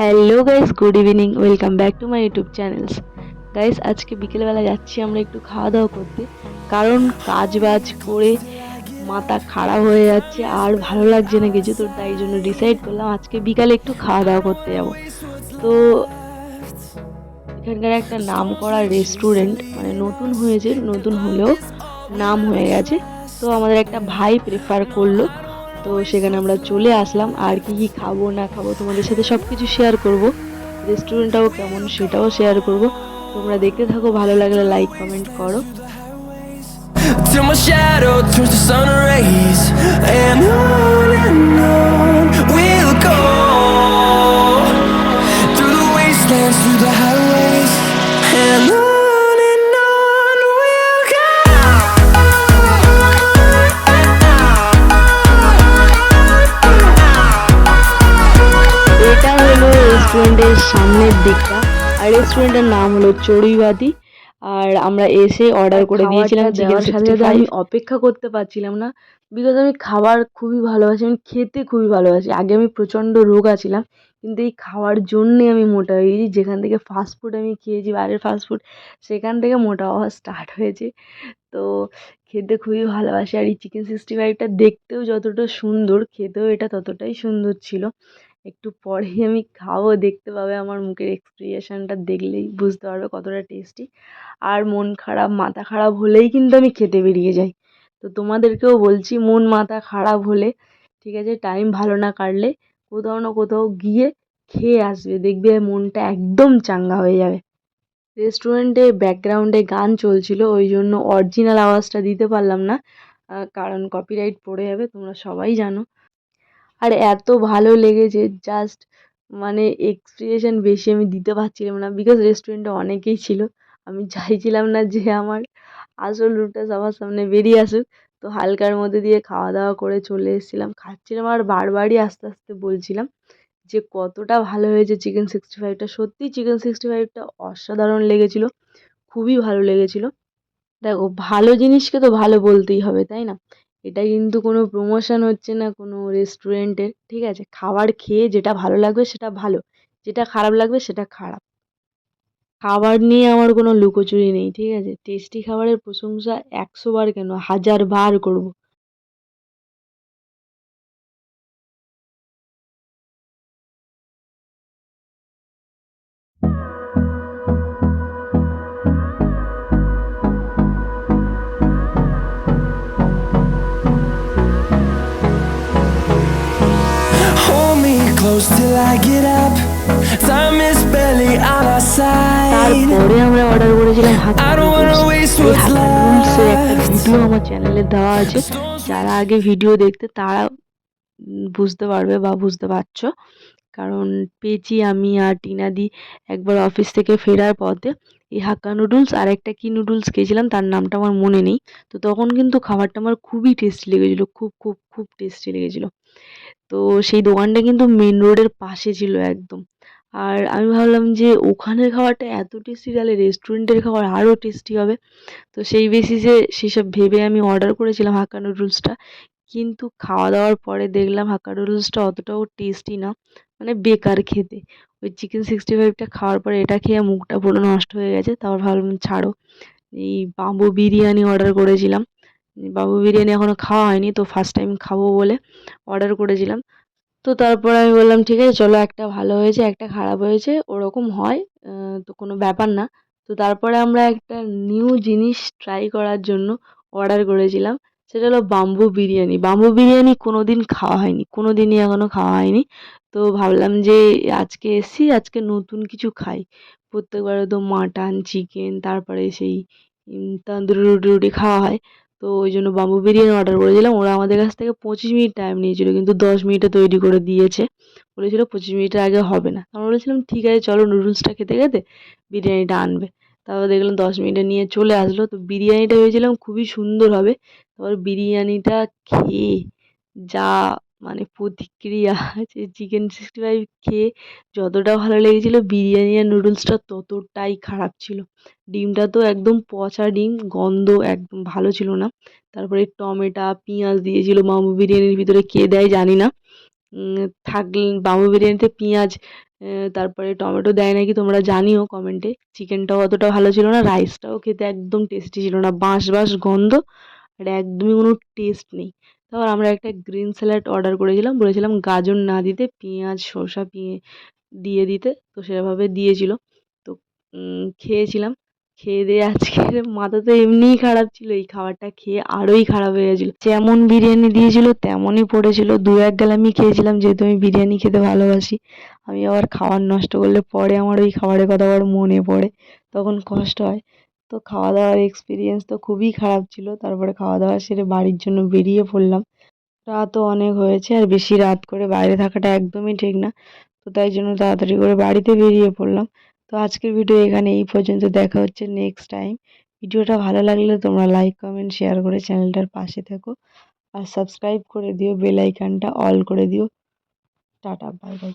Hello guys good evening welcome back to my YouTube channels guys আজকে বিকেলবেলা যাচ্ছি, আমরা একটু খাওয়া দাওয়া করতে। কারণ কাজ বাজ করে মাথা খারাপ হয়ে যাচ্ছে, আর ভালো লাগছে না কিছু, তো তাই জন্য ডিসাইড করলাম আজকে বিকালে একটু খাওয়া দাওয়া করতে যাব। তো এখানকার একটা নাম করা রেস্টুরেন্ট মানে নতুন হয়েছে, নতুন হলেও নাম হয়ে গেছে। তো আমাদের একটা ভাই প্রেফার করল। তো সেখানে আমরা চলে আসলাম। আর কি কি খাব, না খাব তোমাদের সাথে সব কিছু শেয়ার করব। রেস্টুরেন্টটাও কেমন সেটাও শেয়ার করব। তোমরা দেখতে থাকো, ভালো লাগলে লাইক কমেন্ট করো। Till my shadow, turns sun rays, And on and on রেস্টুরেন্টের সামনের দিকটা আর রেস্টুরেন্টের নাম হলো চড়ুইবাদি আর আমরা এসে অর্ডার করে দিয়েছিলাম চিকেন সাথে সাথে আমি অপেক্ষা করতে পারছিলাম না বিকজ আমি খাবার খুবই ভালোবাসি আমি খেতে খুবই ভালোবাসি। আগে আমি প্রচণ্ড রোগা ছিলাম কিন্তু এই খাওয়ার জন্যে আমি মোটা হয়ে গেছি। যেখান থেকে ফাস্ট ফুড আমি খেয়েছি বাইরের ফাস্ট ফুড সেখান থেকে মোটা হওয়া স্টার্ট হয়েছে। তো খেতে খুবই ভালোবাসি আর এই চিকেন সিক্সটি ফাইভটা দেখতেও যতটা সুন্দর খেতেও এটা ততটাই সুন্দর ছিল। একটু পরেই আমি খাব, দেখতে পাবে আমার মুখের এক্সপ্রেশনটা দেখলেই বুঝতে পারবে কতটা টেস্টি আর মন খারাপ, মাথা খারাপ হলেই কিন্তু আমি খেতে বেরিয়ে যাই। তো তোমাদেরকেও বলছি, মন, মাথা খারাপ হলে, ঠিক আছে টাইম ভালো না কাটলে কোথাও না কোথাও গিয়ে খেয়ে আসবে, দেখবে মনটা একদম চাঙ্গা হয়ে যাবে। রেস্টুরেন্টে ব্যাকগ্রাউন্ডে গান চলছিল, ওই জন্য অরিজিনাল আওয়াজটা দিতে পারলাম না। কারণ কপিরাইট পড়ে যাবে, তোমরা সবাই জানো। আর এত ভালো লেগেছে জাস্ট মানে এক্সপ্রেশন বেশি আমি দিতে পারছিলাম না বিকজ রেস্টুরেন্টে অনেকেই ছিল। আমি চাইছিলাম না যে আমার আসল রূপটা সবার সামনে বেরিয়ে আসুক। তো হালকার মধ্যে দিয়ে খাওয়া দাওয়া করে চলে এসেছিলাম। খাচ্ছিলাম আর বারবারই আস্তে আস্তে বলছিলাম যে কতটা ভালো হয়েছে চিকেন সিক্সটি ফাইভটা সত্যিই চিকেন সিক্সটি ফাইভটা অসাধারণ লেগেছিলো, খুবই ভালো লেগেছিলো। দেখো, ভালো জিনিসকে তো ভালো বলতেই হবে, তাই না? এটা কিন্তু কোনো প্রমোশন হচ্ছে না কোনো রেস্টুরেন্টের ঠিক আছে? খাবার খেয়ে যেটা ভালো লাগবে সেটা ভালো, যেটা খারাপ লাগবে সেটা খারাপ। খাবার নিয়ে আমার কোনো লুকোচুরি নেই, ঠিক আছে? টেস্টি খাবারের প্রশংসা একশো বার কেন, হাজার বার করব। Close till I get up. Time is barely on our side. তারপরে আমরা অর্ডার করেছিলাম left. ভিডিও আমার চ্যানেলে দেওয়া আছে। যারা আগে ভিডিও দেখতে তারা বুঝতে পারবে বা বুঝতে পারছ। কারণ পেয়েছি আমি আর টিনাদি একবার অফিস থেকে ফেরার পথে। এই হাক্কা নুডলস আর একটা কী নুডলস খেয়েছিলাম তার নামটা আমার মনে নেই। তো তখন কিন্তু খাবারটা আমার খুবই টেস্টি লেগেছিলো খুব খুব খুব টেস্টি লেগেছিলো। তো সেই দোকানটা কিন্তু মেন রোডের পাশে ছিল একদম। আর আমি ভাবলাম যে ওখানের খাবারটা এত টেস্টি তাহলে রেস্টুরেন্টের খাবার আরও টেস্টি হবে। তো সেই বেসিসে সেসব ভেবে আমি অর্ডার করেছিলাম হাক্কা নুডলসটা কিন্তু খাওয়া দাওয়ার পরে দেখলাম হাক্কা নুডলসটা অতটাও টেস্টি না মানে বেকার খেতে। ওই চিকেন সিক্সটি ফাইভটা খাওয়ার পরে এটা খেয়ে মুখটা পুরো নষ্ট হয়ে গেছে। তারপর ভাবলাম ছাড়ো, এই বাম্বু বিরিয়ানি অর্ডার করেছিলাম। বাম্বু বিরিয়ানি এখনও খাওয়া হয়নি, তো ফার্স্ট টাইম খাব বলে অর্ডার করেছিলাম। তো তারপর আমি বললাম, ঠিক আছে, চলো একটা ভালো হয়েছে, একটা খারাপ হয়েছে, ওরকম হয় তো কোনো ব্যাপার না। তো তারপরে আমরা একটা নিউ জিনিস ট্রাই করার জন্য অর্ডার করেছিলাম, সেটা হলো বাম্বু বিরিয়ানি। বাম্বু বিরিয়ানি কোনো দিন খাওয়া হয়নি কোনো দিনই এখনও খাওয়া হয়নি। তো ভাবলাম যে আজকে এসি আজকে নতুন কিছু খাই। প্রত্যেকবারে তো মাটন চিকেন তারপরে সেই তন্দুরি রুটি রুটি খাওয়া হয়। তো ওই জন্য বাম্বু বিরিয়ানি অর্ডার করেছিলাম। ওরা আমাদের কাছ থেকে পঁচিশ মিনিট টাইম নিয়েছিল, কিন্তু দশ মিনিটে তৈরি করে দিয়েছে। বলেছিল পঁচিশ মিনিটের আগে হবে না। আমরা বলেছিলাম, ঠিক আছে, চলো নুডলসটা খেতে খেতে বিরিয়ানিটা আনবে। তারপর দেখলাম দশ মিনিটে নিয়ে চলে আসলো। তো বিরিয়ানিটা ভেবেছিলাম খুবই সুন্দর হবে। তারপর বিরিয়ানিটা খেয়ে যা মানে প্রতিক্রিয়া আছে চিকেন সিক্সটি ফাইভ খেয়ে যতটা ভালো লেগেছিলো, বিরিয়ানি আর নুডলসটা ততটাই খারাপ ছিল। ডিমটা তো একদম পচা ডিম, গন্ধ একদম ভালো ছিল না। তারপরে টমেটো, পেঁয়াজ দিয়েছিল বাম্বু বিরিয়ানির ভিতরে, কে দেয় জানি না। থাকলে বাম্বু বিরিয়ানিতে পেঁয়াজ তারপরে টমেটো দেয় নাকি তোমরা জানিও কমেন্টে। চিকেনটাও অতটা ভালো ছিল না রাইসটাও খেতে একদম টেস্টি ছিল না। বাঁশ বাঁশ গন্ধ আর একদমই কোনো টেস্ট নেই। তারপর আমরা একটা গ্রিন স্যালাড অর্ডার করেছিলাম। বলেছিলাম গাজর না দিতে, পেঁয়াজ শসা পিয়ে, দিয়ে দিতে। তো সেভাবে দিয়েছিল। তো খেয়েছিলাম। খেয়ে দিয়ে আজকের মাথা তো এমনিই খারাপ ছিল। এই খাবারটা খেয়ে আরোই খারাপ হয়ে গেছিল। যেমন বিরিয়ানি দিয়েছিল, তেমনই পড়েছিল। দু এক আমি খেয়েছিলাম, যেহেতু আমি বিরিয়ানি খেতে ভালোবাসি। আমি আবার খাবার নষ্ট করলে পরে আমার ওই খাবারের কথা আবার মনে পড়ে। তখন কষ্ট হয়। তো খাওয়া দাওয়ার এক্সপিরিয়েন্স তো খুবই খারাপ ছিল। তারপরে খাওয়া দাওয়া সেরে বাড়ির জন্য বেরিয়ে পড়লাম। রাতও অনেক হয়েছে আর বেশি রাত করে বাইরে থাকাটা একদমই ঠিক না। তো তাই জন্য তাড়াতাড়ি করে বাড়িতে বেরিয়ে পড়লাম। তো আজকের ভিডিও এখানে এই পর্যন্ত। দেখা হচ্ছে নেক্সট টাইম ভিডিওটা ভালো লাগলে তোমরা লাইক কমেন্ট শেয়ার করে চ্যানেলটার পাশে থেকো। আর সাবস্ক্রাইব করে দিও বেল আইকনটা অল করে দিও। Tata bye bye